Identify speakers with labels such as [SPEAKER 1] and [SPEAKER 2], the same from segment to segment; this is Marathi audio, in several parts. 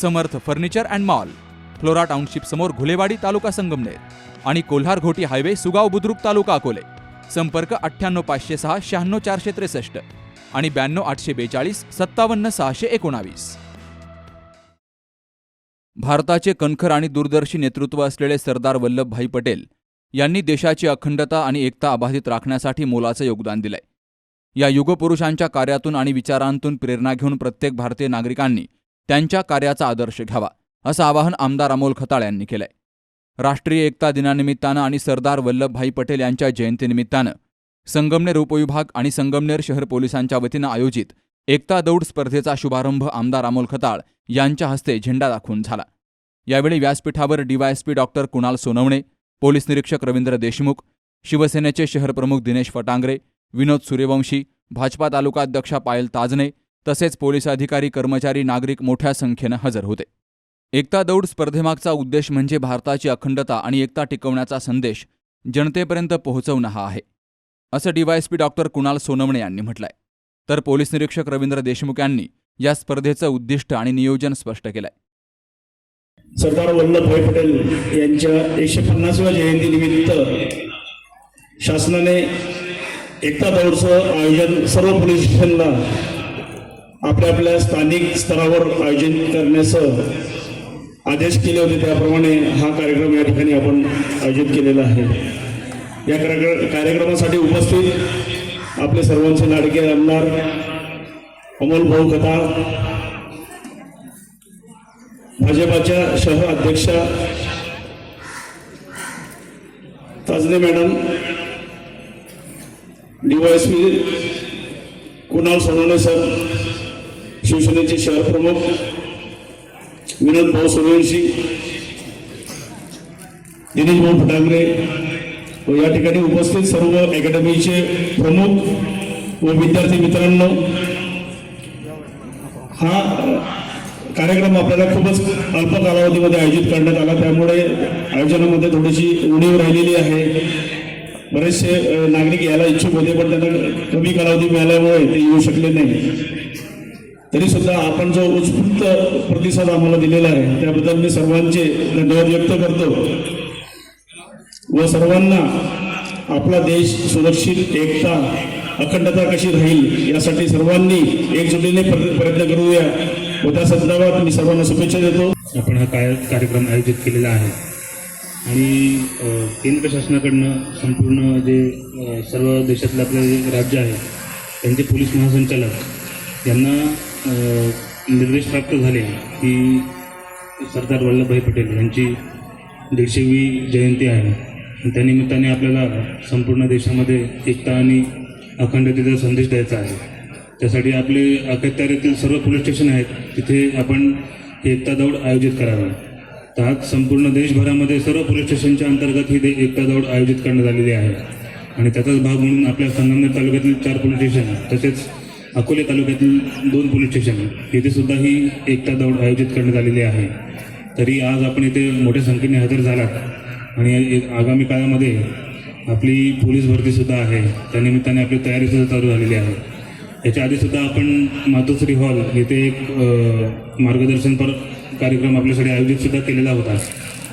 [SPEAKER 1] Samarth furniture and mall Flora township समोर घुलेवाडी तालुका संगमनेर आणि कोल्हार घोटी हायवे सुगाव बुद्रुक तालुका अकोले. संपर्क अठ्ठ्याण्णव पाचशे सहा शहाण्णव चारशे त्रेसष्ट आणि ब्याण्णव आठशे बेचाळीस सत्तावन्न सहाशे एकोणावीस. भारताचे कणखर आणि दूरदर्शी नेतृत्व असलेले सरदार वल्लभभाई पटेल यांनी देशाची अखंडता आणि एकता अबाधित राखण्यासाठी मोलाचं योगदान दिलंय. या युगपुरुषांच्या कार्यातून आणि विचारांतून प्रेरणा घेऊन प्रत्येक भारतीय नागरिकांनी त्यांच्या कार्याचा आदर्श घ्यावा असं आवाहन आमदार अमोल खताळ यांनी केलंय. राष्ट्रीय एकता दिनानिमित्तानं आणि सरदार वल्लभभाई पटेल यांच्या जयंतीनिमित्तानं संगमनेर उपविभाग आणि संगमनेर शहर पोलिसांच्या वतीनं आयोजित एकता दौड स्पर्धेचा शुभारंभ आमदार अमोल खताळ यांच्या हस्ते झेंडा दाखवून झाला. यावेळी व्यासपीठावर DYSP doctor Kunal Sonawane police निरीक्षक रवींद्र देशमुख शिवसेनेचे शहर प्रमुख दिनेश फटांगरे विनोद सूर्यवंशी भाजपा तालुका अध्यक्षा पायल ताजने तसेच पोलीस अधिकारी कर्मचारी नागरिक मोठ्या संख्येनं हजर होते. एकता दौड स्पर्धेमागचा उद्देश म्हणजे भारताची अखंडता आणि एकता टिकवण्याचा संदेश जनतेपर्यंत पोहोचवणं हा आहे असं डीवायएसपी डॉक्टर कुणाल सोनवणे यांनी म्हटलंय. तर पोलीस निरीक्षक रवींद्र देशमुख यांनी या स्पर्धेचं उद्दिष्ट आणि नियोजन स्पष्ट केलंय.
[SPEAKER 2] सरदार वल्लभभाई पटेल यांच्या एकशे पन्नासव्या जयंतीनिमित्त शासनाने एकता दौडचं आयोजन सर्व पोलीस स्टेशनला आपल्या आपल्या स्थानिक स्तरावर आयोजन करण्याचं आदेश केले होते त्याप्रमाणे हा कार्यक्रम या ठिकाणी आपण आयोजित केलेला आहे. या कार्यक्र कार्यक्रमासाठी उपस्थित आपले सर्वांचे लाडके आमदार अमोल भाऊ कथा भाजपाच्या शहर अध्यक्षा Tajane madam DYSP Kunal Sonawane sir शिवसेनेचे शहर प्रमुख विनोद भाऊ सूर्यवंशी दिनेश भाऊ फटांगरे व या ठिकाणी उपस्थित सर्व अकॅडमीचे प्रमुख व विद्यार्थी मित्रांनो हा कार्यक्रम आपल्याला खूपच अल्प कालावधीमध्ये आयोजित करण्यात आला. त्यामुळे आयोजनामध्ये थोडीशी उणीव राहिलेली आहे. बरेचसे नागरिक यायला इच्छुक होते पण त्यांना कमी कालावधी मिळाल्यामुळे ते येऊ शकले नाही. तरी सुद्धा आपण जो उत्स्फूर्त प्रतिसाद आम्हाला दिलेला आहे त्याबद्दल मी सर्वांचे धन्यवाद व्यक्त करतो. व सर्वांना आपला देश सुरक्षित एकता अखंडता कशी राहील यासाठी सर्वांनी एकजुटीने प्रयत्न करूया. व त्या संदर्भात मी सर्वांना शुभेच्छा देतो.
[SPEAKER 3] आपण हा काय कार्यक्रम आयोजित केलेला आहे. आणि केंद्र शासनाकडनं संपूर्ण जे सर्व देशातलं आपलं जे राज्य आहे त्यांचे पोलीस महासंचालक यांना निर्देश प्राप्त झाले की सरदार वल्लभभाई पटेल यांची दीडशेवी जयंती आहे. त्यानिमित्ताने आपल्याला संपूर्ण देशामध्ये एकता आणि अखंडतेचा संदेश द्यायचा आहे. त्यासाठी आपले अखत्यारीतील सर्व पोलीस स्टेशन आहेत तिथे आपण एकता दौड आयोजित करावा. तर आज संपूर्ण देशभरामध्ये सर्व पोलीस स्टेशनच्या अंतर्गत ही दे- एकता दौड आयोजित करण्यात आलेली आहे. आणि त्याचाच भाग म्हणून आपल्या संगमनेर तालुक्यातील चार पोलीस स्टेशन तसेच अकोले तालुक्यातील दोन पोलीस स्टेशन येथे सुद्धा ही एकता दौड आयोजित करण्यात आलेली आहे. तरी आज आपण इथे मोठ्या संख्येने हजर झालात आणि एक आगामी काळामध्ये आपली पोलीस भरतीसुद्धा आहे. त्यानिमित्ताने आपली तयारीसुद्धा चालू झालेली आहे. याच्या आधीसुद्धा आपण मातोश्री हॉल येथे एक मार्गदर्शनपर कार्यक्रम आपल्यासाठी आयोजितसुद्धा केलेला होता.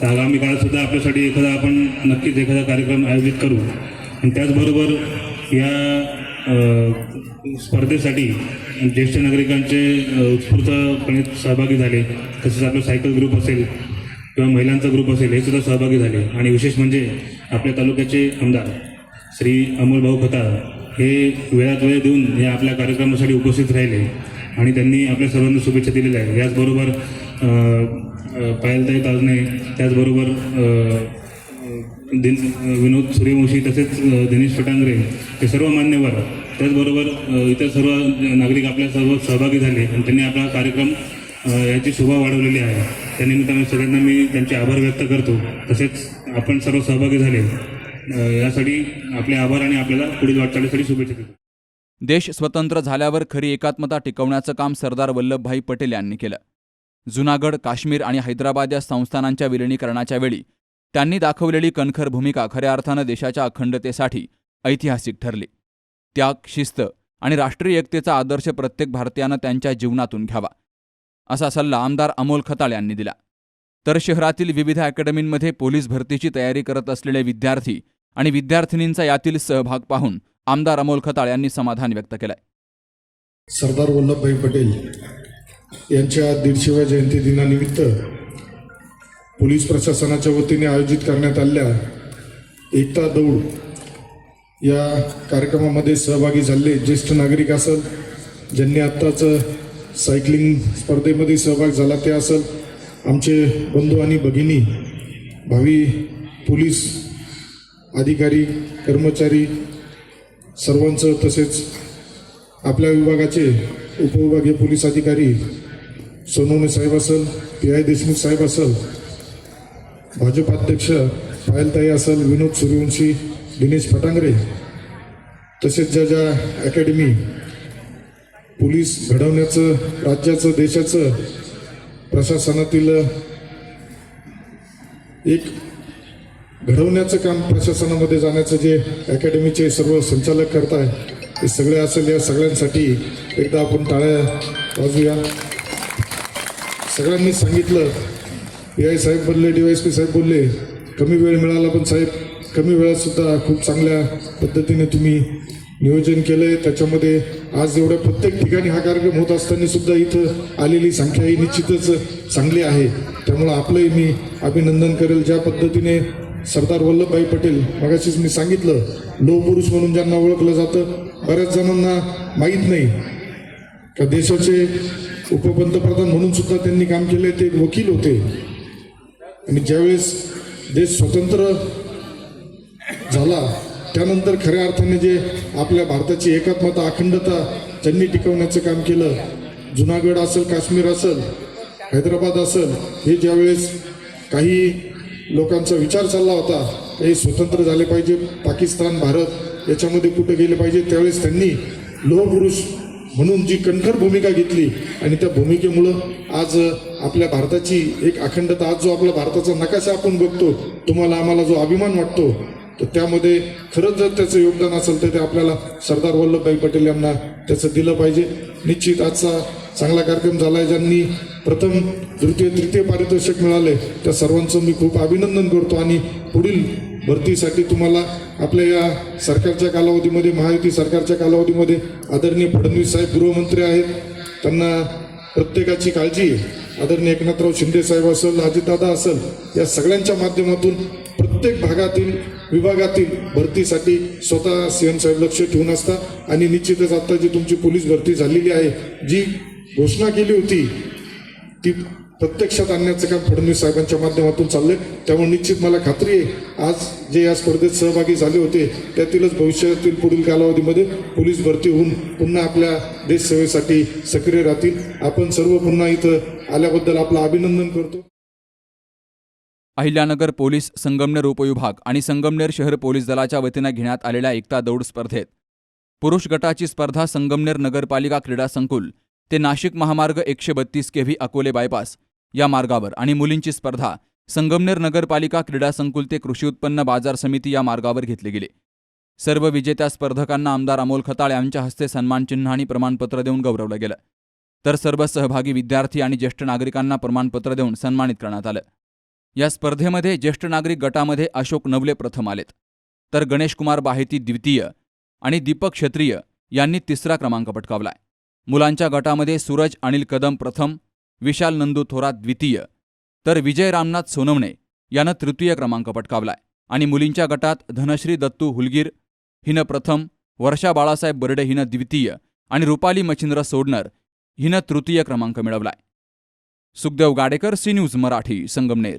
[SPEAKER 3] तर आगामी काळातसुद्धा आपल्यासाठी एखादा आपण नक्कीच एखादा कार्यक्रम आयोजित करू. आणि त्याचबरोबर या स्पर्धेसाठी ज्येष्ठ नागरिकांचे उत्स्फूर्तपणे सहभागी झाले. तसेच आपलं सायकल ग्रुप असेल किंवा महिलांचा ग्रुप असेल हे सुद्धा सहभागी झाले. आणि विशेष म्हणजे आपल्या तालुक्याचे आमदार श्री अमोलभाऊ खताळ हे वेळात वेळ देऊन या आपल्या कार्यक्रमासाठी उपस्थित राहिले आणि त्यांनी आपल्या सर्वांना शुभेच्छा दिलेल्या आहेत. याचबरोबर पायलताई ताजने त्याचबरोबर दिन विनोद सूर्यवंशी तसेच दिनेश फटांगरे हे सर्व मान्यवर त्याचबरोबर इतर सर्व नागरिक आपल्या सर्व सहभागी झाले आणि त्यांनी आपला कार्यक्रम याची शोभा वाढवलेली आहे. त्या सगळ्यांना मी त्यांचे आभार व्यक्त करतो. तसेच आपण सर्व सहभागी झाले. यासाठी आपले आभार आणि आपल्याला पुढील वाटचालीसाठी शुभेच्छा देतो.
[SPEAKER 1] देश स्वतंत्र झाल्यावर खरी एकात्मता टिकवण्याचं काम सरदार वल्लभभाई पटेल यांनी केलं. जुनागड काश्मीर आणि हैदराबाद या संस्थानांच्या विलिनीकरणाच्या वेळी त्यांनी दाखवलेली कणखर भूमिका खऱ्या अर्थानं देशाच्या अखंडतेसाठी ऐतिहासिक ठरली. त्याग शिस्त आणि राष्ट्रीय एकतेचा आदर्श प्रत्येक भारतीयानं त्यांच्या जीवनातून घ्यावा असा सल्ला आमदार अमोल खताळ यांनी दिला. तर शहरातील विविध अकॅडमींमध्ये पोलीस भरतीची तयारी करत असलेले विद्यार्थी आणि विद्यार्थिनींचा यातील सहभाग पाहून आमदार अमोल खताळ यांनी समाधान व्यक्त केलंय.
[SPEAKER 4] सरदार वल्लभभाई पटेल यांच्या दीडशेव्या जयंती दिनानिमित्त पोलीस प्रशासनाच्या वतीने आयोजित करण्यात आलेल्या एकता दौड या कार्यक्रमामध्ये सहभागी झाले ज्येष्ठ नागरिक असेल ज्यांनी आत्ताच सायकलिंग स्पर्धेमध्ये सहभाग झाला ते असेल आमचे बंधू आणि भगिनी भावी पोलीस अधिकारी कर्मचारी सर्वांचं तसेच आपल्या विभागाचे उपविभागीय पोलीस अधिकारी सोनवणे साहेब असेल पी आय देशमुख साहेब असेल भाजप अध्यक्ष पायलताई असेल विनोद सूर्यवंशी दिनेश फटांगरे तसेच ज्या ज्या अकॅडमी पोलीस घडवण्याचं राज्याचं देशाचं प्रशासनातील एक घडवण्याचं काम प्रशासनामध्ये जाण्याचं जे अकॅडमीचे सर्व संचालक करताय ते सगळे असेल या सगळ्यांसाठी एकदा आपण टाळ्या वाजूया सगळ्यांनी सांगितलं. पी आय साहेब बोलले डी वाय एस पी साहेब बोलले कमी वेळ मिळाला पण साहेब कमी वेळातसुद्धा खूप चांगल्या पद्धतीने तुम्ही नियोजन केलं आहे त्याच्यामध्ये आज एवढ्या प्रत्येक ठिकाणी हा कार्यक्रम होत असताना सुद्धा इथं आलेली संख्या ही निश्चितच चांगली आहे. त्यामुळं आपलंही मी अभिनंदन करेल. ज्या पद्धतीने सरदार वल्लभभाई पटेल मगाशीच मी सांगितलं लोहपुरुष म्हणून ज्यांना ओळखलं जातं बऱ्याच जणांना माहीत नाही. का देशाचे उपपंतप्रधान म्हणून सुद्धा त्यांनी काम केले ते वकील होते. आणि ज्यावेळेस देश स्वतंत्र झाला. त्यानंतर खऱ्या अर्थाने जे आपल्या भारताची एकात्मता अखंडता त्यांनी टिकवण्याचं काम केलं. जुनागड असेल काश्मीर असेल हैदराबाद असेल हे ज्यावेळेस काही लोकांचा विचार चालला होता हे स्वतंत्र झाले पाहिजे. पाकिस्तान भारत याच्यामध्ये कुठे गेले पाहिजे त्यावेळेस त्यांनी लोहपुरुष म्हणून जी कणखर भूमिका घेतली आणि त्या भूमिकेमुळं आज आपल्या भारताची एक अखंडता आज जो आपला भारताचा नकाशा आपण बघतो तुम्हाला आम्हाला जो अभिमान वाटतो तर त्यामध्ये खरंच जर त्याचं योगदान असेल तर ते आपल्याला सरदार वल्लभभाई पटेल यांना त्याचं दिलं पाहिजे. निश्चित आजचा चांगला कार्यक्रम झाला आहे ज्यांनी प्रथम तृतीय तृतीय पारितोषिक मिळाले त्या सर्वांचं मी खूप अभिनंदन करतो आणि पुढील भरतीसाठी तुम्हाला आपल्या या सरकारच्या कालावधीमध्ये महायुती सरकारच्या कालावधीमध्ये आदरणीय फडणवीस साहेब गृहमंत्री आहेत. त्यांना प्रत्येकाची काळजी आदरणीय एकनाथराव शिंदे साहेब असेल अजितदादा असेल या सगळ्यांच्या माध्यमातून प्रत्येक भागातील विभागातील भरतीसाठी स्वतः सीएम साहेब लक्ष ठेवून असतात आणि निश्चितच आता जी तुमची पोलीस भरती झालेली आहे जी घोषणा केली होती ती प्रत्यक्षात आणण्याचं काम फडणवीस साहेबांच्या माध्यमातून चाललंय. त्यामुळे निश्चित मला खात्री आहे आज जे या स्पर्धेत सहभागी झाले होते त्यातीलच भविष्यातील पुढील कालावधीमध्ये पोलीस भरती होऊन पुन्हा आपल्या देशसेवेसाठी सक्रिय राहतील. आपण सर्व पुन्हा इथं आल्याबद्दल आपलं अभिनंदन करतो.
[SPEAKER 1] अहिल्यानगर पोलीस संगमनेर उपविभाग आणि संगमनेर शहर पोलीस दलाच्या वतीनं घेण्यात आलेल्या एकता दौड स्पर्धेत पुरुष गटाची स्पर्धा संगमनेर नगरपालिका क्रीडा संकुल ते नाशिक महामार्ग एकशे बत्तीस केव्ही अकोले बायपास या मार्गावर आणि मुलींची स्पर्धा संगमनेर नगरपालिका क्रीडा संकुल ते कृषी उत्पन्न बाजार समिती या मार्गावर घेतली गेली. सर्व विजेत्या स्पर्धकांना आमदार अमोल खताळ यांच्या हस्ते सन्मानचिन्ह आणि प्रमाणपत्र देऊन गौरवलं गेलं. तर सर्व सहभागी विद्यार्थी आणि ज्येष्ठ नागरिकांना प्रमाणपत्र देऊन सन्मानित करण्यात आलं. या स्पर्धेमध्ये ज्येष्ठ नागरिक गटामध्ये अशोक नवले प्रथम आलेत. तर गणेशकुमार बाहेती द्वितीय आणि दीपक क्षत्रिय यांनी तिसरा क्रमांक पटकावलाय. मुलांच्या गटामध्ये सूरज अनिल कदम प्रथम विशाल नंदू थोरात द्वितीय तर विजय रामनाथ सोनवणे यानं तृतीय क्रमांक पटकावलाय आणि मुलींच्या गटात धनश्री दत्तू हुलगीर हिनं प्रथम वर्षा बाळासाहेब बर्डे हिनं द्वितीय आणि रुपाली मच्छिंद्र सोडणर हिनं तृतीय क्रमांक मिळवलाय. Sukhdev Gadekar C news Marathi Sangamner.